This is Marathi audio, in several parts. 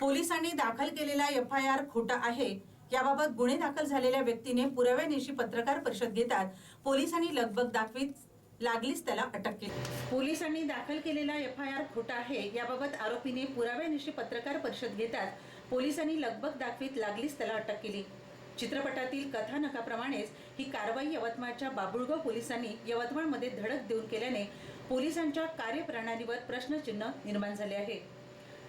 पोलिसांनी दाखल केलेला एफ आय आर खोटा आहे. याबाबत गुन्हे दाखल झालेल्या व्यक्तीने पुराव्यानिशी पत्रकार परिषद घेतात. पोलिसांनी लगबग दाखवीत लागलीच त्याला अटक केली. पोलिसांनी दाखल केलेला एफ आय आर खोटा आहे याबाबत आरोपीने पुराव्यानिशी पत्रकार परिषद घेतात. पोलिसांनी लगबग दाखवीत लागलीच त्याला अटक केली. चित्रपटातील कथानकाप्रमाणेच ही कारवाई यवतमाळच्या बाबुळगाव पोलिसांनी यवतमाळमध्ये धडक देऊन केल्याने पोलिसांच्या कार्यप्रणालीवर प्रश्नचिन्ह निर्माण झाले आहे.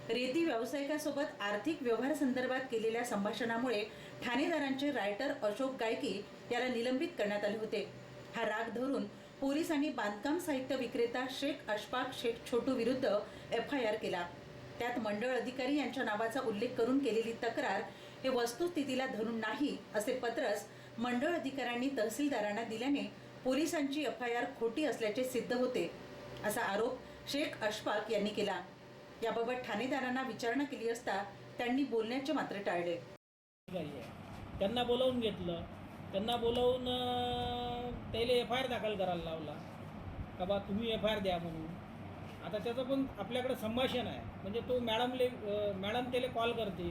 रेती व्यावसायिकासोबत आर्थिक व्यवहारासंदर्भात केलेल्या संभाषणामुळे ठाणेदारांचे रायटर अशोक गायकी याला निलंबित करण्यात आले होते. हा राग धरून पोलिसांनी बांधकाम साहित्य विक्रेता शेख अशफाक शेख छोटू विरुद्ध एफ आय आर केला. त्यात मंडळ अधिकारी यांच्या नावाचा उल्लेख करून केलेली तक्रार हे वस्तुस्थितीला धरून नाही असे पत्रच मंडळ अधिकाऱ्यांनी तहसीलदारांना दिल्याने पोलिसांची एफ आय आर खोटी असल्याचे सिद्ध होते असा आरोप शेख अशफाक यांनी केला. याबाबत ठाणेदारांना विचारणा केली असता त्यांनी बोलण्याचे मात्र टाळले. त्यांना बोलावून घेतलं. त्यांना बोलावून त्याला एफ आय आर दाखल करायला लावला. का बा तुम्ही एफ आय आर द्या म्हणून. आता त्याचं पण आपल्याकडे संभाषण आहे. म्हणजे तो मॅडमले मॅडम त्याला कॉल करते.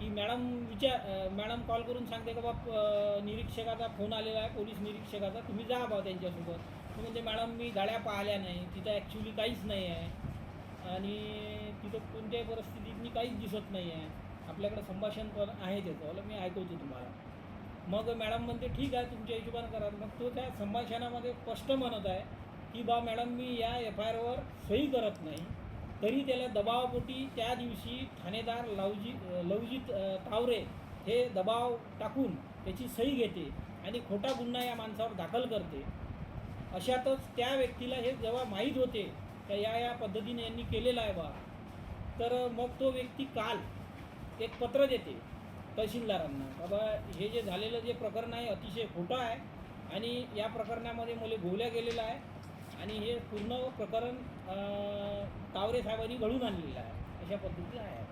की मॅडम विचार मॅडम कॉल करून सांगते का बा निरीक्षकाचा फोन आलेला आहे पोलीस निरीक्षकाचा. तुम्ही जा बा त्यांच्यासोबत. म्हणजे मॅडम मी गाड्या पाहिल्या नाही. तिथं ॲक्च्युली काहीच नाही आहे. आणि तिथं कोणत्याही परिस्थितीत मी काहीच दिसत नाही आहे. आपल्याकडे संभाषण पण आहे त्याचं. मी ऐकवतो तुम्हाला. मग मॅडम म्हणते ठीक आहे तुमच्या हिशोबानं करा. मग तो त्या संभाषणामध्ये स्पष्ट म्हणत आहे की बा मॅडम मी या एफ आय आरवर सही करत नाही. तरी त्याला दबावापोटी त्या दिवशी ठाणेदार लवजी लवजित तावरे हे दबाव टाकून त्याची सही घेते आणि खोटा गुन्हा या माणसावर दाखल करते. अशातच त्या व्यक्तीला हे जेव्हा माहीत होते का या या पद्धतीने यांनी केलेलं आहे बा. तर मग तो व्यक्ती काल एक पत्र देते तहसीलदारांना. बाबा हे जे झालेलं जे प्रकरण आहे अतिशय खोटं आहे आणि या प्रकरणामध्ये मुले गोवल्या गेलेलं आहे आणि हे पूर्ण प्रकरण तावरे साहेबांनी घडून आणलेलं आहे. अशा पद्धतीने आहे.